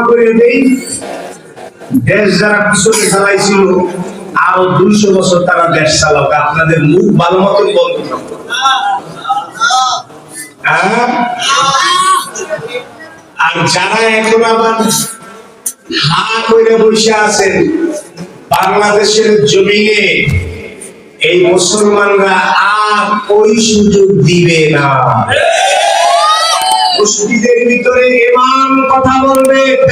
করে দেই। দেশ যারা পিছনে চালাইছিল আরও দুইশো বছর তারা দেশ চালাক। আপনাদের মুখ ভালো বন্ধ হ্যাঁ? আর যারা এখন আবার হা করে বসে আছেন, বাংলাদেশের জমিনে, এই মুসলমানরা আর ওই সুযোগ দিবে না। মসজিদের ভিতরে এমন কথা বলবে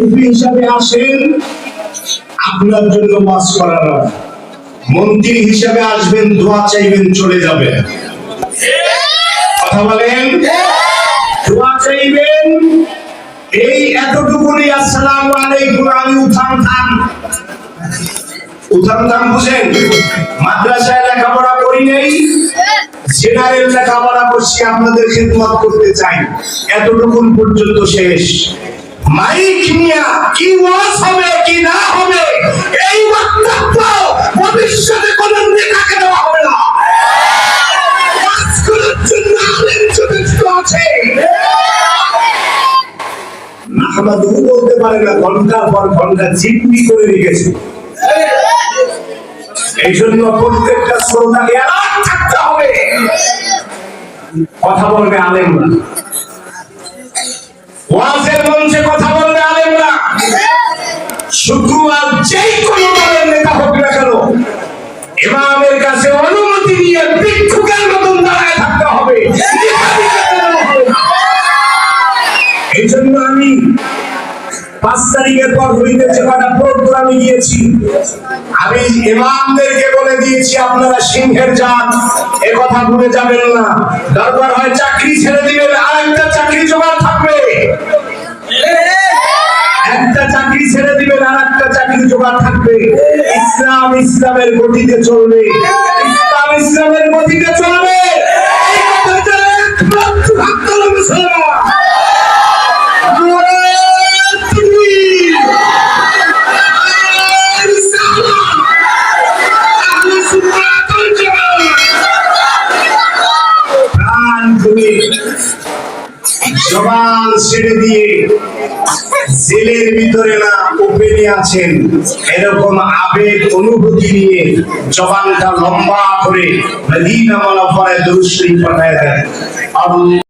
এমপি হিসাবে আসেন, আপনার জন্য মাস করার মন্ত্রী হিসাবে আসবেন, দোয়া চাইবেন, চলে কথা বলেন? দোয়া চাইবেন। এই এতটুকুনি আসসালামু আলাইকুম, আমি উঠান থান উঠান থান বুঝেন? মাদ্রাসায় লেখাপড়া করি নেই। জেনারেল লেখাপড়া করছি, আপনাদের খেদমত করতে চাই। এতটুকুন পর্যন্ত শেষ। মাইক নিয়া কি ওয়াজ হবে, কি না হবে, এই বক্তব্য ভবিষ্যতে কোন নেতাকে দেওয়া হবে না। জন্য প্রত্যেকটা শ্রোতাকে থাকতে হবে। কথা বলবে আলেমরা। ওয়াজের তারিখের পর হইতে কটা প্রোগ্রামে গিয়েছি। আমি ইমামদেরকে বলে দিয়েছি, আপনারা সিংহের জাত, এ কথা ভুলে যাবেন না। দরকার হয় চাকরি ছেড়ে দিবেন আর একটা চাকরি জোগাড় থাকবে। একটা চাকরি ছেড়ে দিবেন আর একটা চাকরি জোগাড় থাকবে। ইসলাম ইসলামের গতিতে চলবে। ইসলাম ইসলামের গতিতে চলবে। মুসলমান। জবান ছেড়ে দিয়ে জেলের ভিতরে না ওপেনে আছেন। এরকম আবেগ অনুভূতি নিয়ে জবানটা লম্বা করে মদিনা মালা পরে দুরুশ্রী পাঠায় দেন।